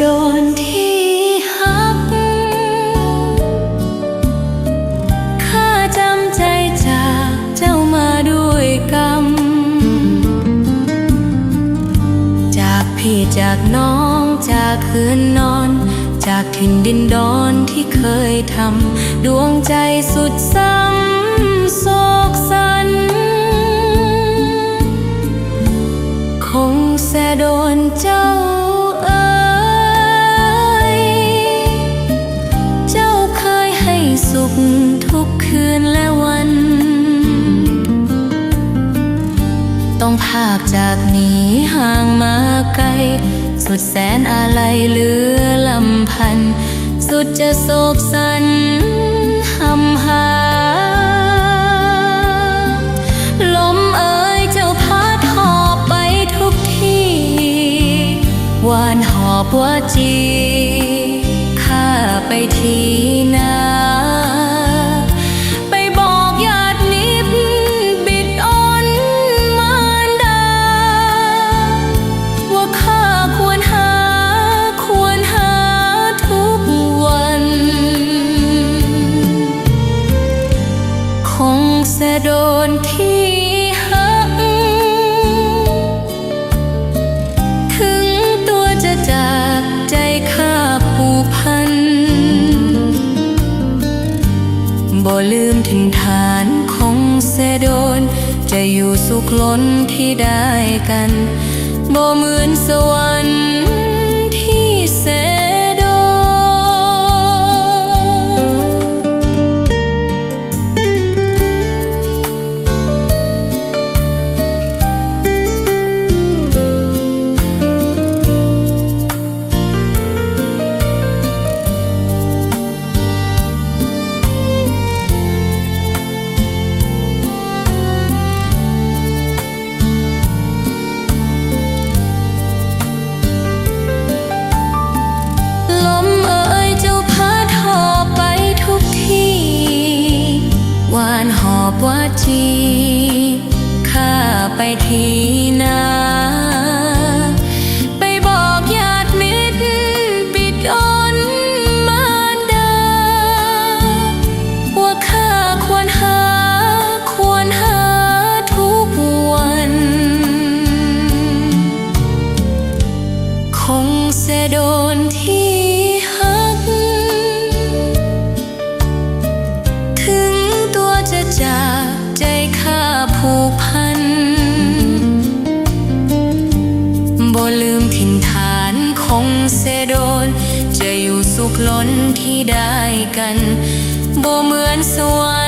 โดนที่หักข้าจำใจจากเจ้ามาด้วยกรรม จากพี่จากน้องจากคืนนอน จากถิ่นดินดอนที่เคยทำ ดวงใจสุดซ้ำโศกสัน คงแสโดนเจ้า ทุกคืนและวัน ต้องภาพจากนี้ห่างมาไกล สุดแสนอะไรเหลือลำพัน สุดจะโศกสันหำหาลมเอ่ยเจ้าพัดหอบไปทุกที่วานหอบว่าจีข้าไปที ลืมถิ่นฐานของเสโดน จะอยู่สุขล้นที่ได้กัน บ่เหมือนสวรรค์ จีข้าไปที บ่ลืมถิ่นฐานคงเสโดน จะอยู่สุขล้นที่ได้กันบ่เหมือนสวรรค์